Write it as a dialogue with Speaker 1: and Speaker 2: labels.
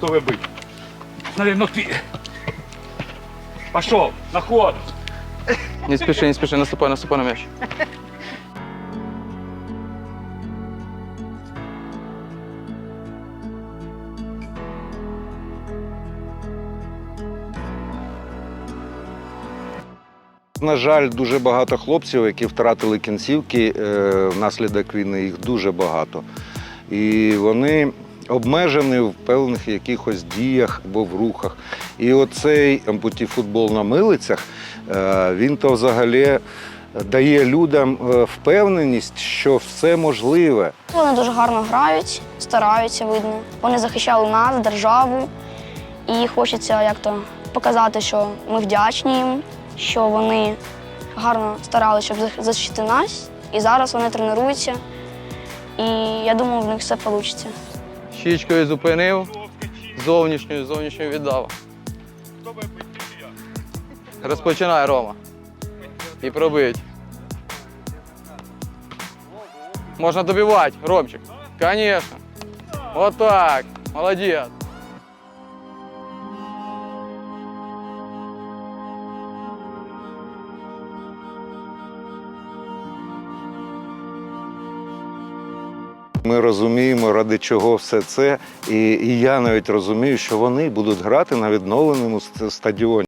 Speaker 1: готовий бити. Наверно, ти. Пошов, на ход.
Speaker 2: Не спіши, не спіши, наступай, наступай на м'яч.
Speaker 3: На жаль, дуже багато хлопців, які втратили кінцівки е, внаслідок війни, їх дуже багато. І вони обмежені в певних якихось діях або в рухах. І оцей ампутіфутбол на милицях, е, він то взагалі дає людям е, впевненість, що все можливе.
Speaker 4: Вони дуже гарно грають, стараються, видно. Вони захищали нас, державу, і хочеться як то показати, що ми вдячні їм, що вони гарно старалися, щоб зах- захистити нас. І зараз вони тренуються. І я думаю, в них все вийде.
Speaker 2: Щічкою зупинив, зовнішньою, зовнішньою віддав. Розпочинай, Рома. І пробить. Можна добивати, Ромчик. Конечно. Вот так. Молодець.
Speaker 3: Ми розуміємо, ради чого все це. І, і я навіть розумію, що вони будуть грати на відновленому стадіоні.